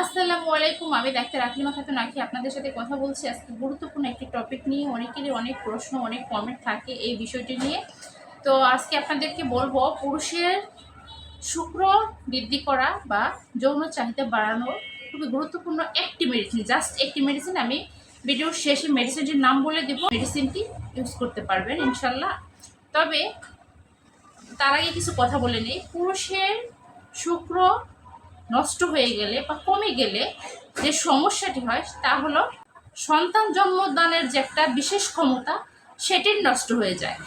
আসসালামু আলাইকুম, আমি ডাক্তার আকলিমা খাতুন আখি আপনাদের সাথে কথা বলছি। আজকে গুরুত্বপূর্ণ একটি টপিক নিয়ে। অনেকেরই অনেক প্রশ্ন, অনেক কমেন্ট থাকে এই বিষয়টি নিয়ে। তো আজকে আপনাদেরকে বলব, পুরুষের শুক্র বৃদ্ধি করা বা যৌন চাহিদা বাড়ানোর খুবই গুরুত্বপূর্ণ একটি মেডিসিন জাস্ট একটি মেডিসিন আমি ভিডিওর শেষে মেডিসিনটির নাম বলে দেব। মেডিসিনটি ইউজ করতে পারবেন, ইনশাল্লাহ। তবে তার আগে কিছু কথা বলে নিই। পুরুষের শুক্র নষ্ট হয়ে গেলে বা কমে গেলে যে সমস্যাটি হয়, তা হলো সন্তান জন্মদানের যে একটা বিশেষ ক্ষমতা, সেটির নষ্ট হয়ে যায়।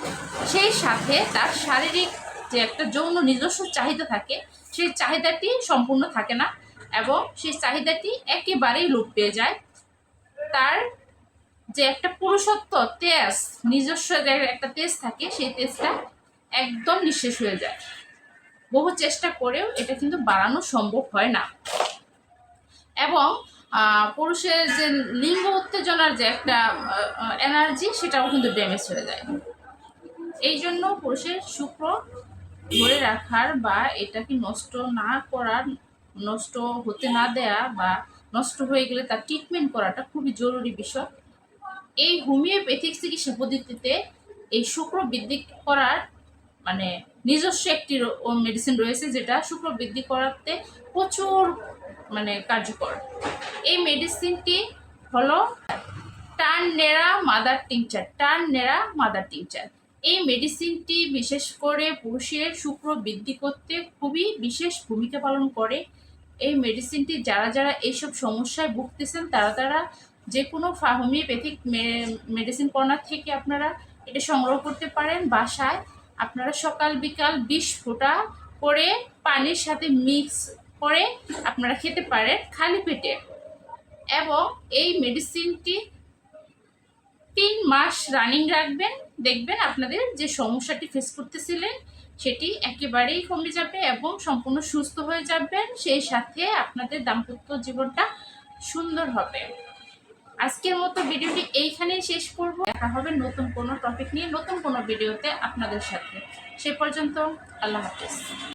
সেই সাথে তার শারীরিক যে একটা যৌন নিজস্ব চাহিদা থাকে, সেই চাহিদাটি সম্পূর্ণ থাকে না এবং সেই চাহিদাটি একেবারেই লোপ পেয়ে যায়। তার যে একটা পুরুষত্ব তেজ, নিজস্ব একটা তেজ থাকে, সেই তেজটা একদম নিঃশেষ হয়ে যায়। বহু চেষ্টা করেও এটা কিন্তু বাড়ানো সম্ভব হয় না। এবং পুরুষের যে লিঙ্গ উত্তেজনার যে একটা এনার্জি সেটাও কিন্তু ড্যামেজ হয়ে যায়। এই জন্য পুরুষের শুক্র ধরে রাখার বা এটাকে নষ্ট না করার, নষ্ট হতে না দেয়া বা নষ্ট হয়ে গেলে তার ট্রিটমেন্ট করাটা খুবই জরুরি বিষয়। এই হোমিওপ্যাথিক চিকিৎসা পদ্ধতিতে এই শুক্র বৃদ্ধি করার মানে নিজস্ব একটি মেডিসিন রয়েছে যেটা শুক্র বৃদ্ধি করাতে প্রচুর মানে কার্যকর। এই মেডিসিনটি হলো Turnera mother tincture Turnera mother tincture এই মেডিসিনটি বিশেষ করে পুরুষের শুক্র বৃদ্ধি করতে খুবই বিশেষ ভূমিকা পালন করে। এই মেডিসিনটি যারা যারা এইসব সমস্যায় ভুগতেছেন, তারা তারা যে কোনো হোমিওপ্যাথিক মেডিসিন কর্নার থেকে আপনারা এটা সংগ্রহ করতে পারেন বাসায়। আপনারা সকাল বিকাল বিষ ফোঁটা করে পানির সাথে মিক্স করে আপনারা খেতে পারেন খালি পেটে। এবং এই মেডিসিনটি তিন মাস রানিং রাখবেন। দেখবেন আপনাদের যে সমস্যাটি ফেস করতেছিলেন, সেটি একেবারেই কমে যাবে এবং সম্পূর্ণ সুস্থ হয়ে যাবেন। সেই সাথে আপনাদের দাম্পত্য জীবনটা সুন্দর হবে। আজকের মতো ভিডিওটি এইখানেই শেষ করব। দেখা হবে নতুন কোনো টপিক নিয়ে নতুন কোনো ভিডিওতে আপনাদের সাথে। সে পর্যন্ত আল্লাহ হাফেজ।